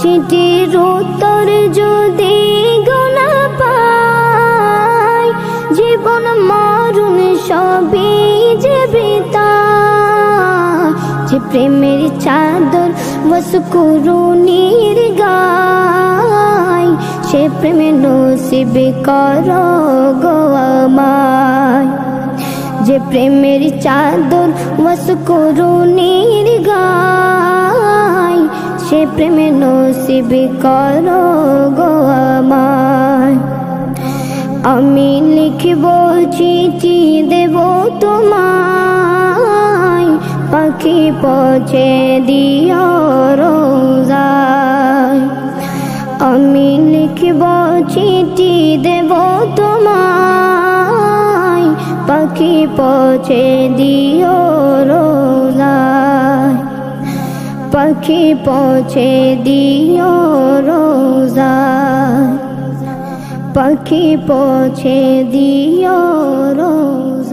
চিঠির উত্তর যদি গোনা পাই, জীবন মরণ সবই যে বৃতায় যে প্রেমের চাদর বসকুরুনির গায়, সে প্রেমে নসিব কর গো আমায়। যে প্রেমের চাদর বসকুরুনির গায় সে প্রেমে নসিব কর গো আমায় আমি লিখব চিঠি দেব তোমায়। পাখি পৌঁছে দিও রোজায়। আমি লিখব চিঠি দেব তোমায়। পাখি পচে দিও রোজায়। পাখি পৌঁছে দিও রোজায় পাখি পৌঁছে দিও রোজ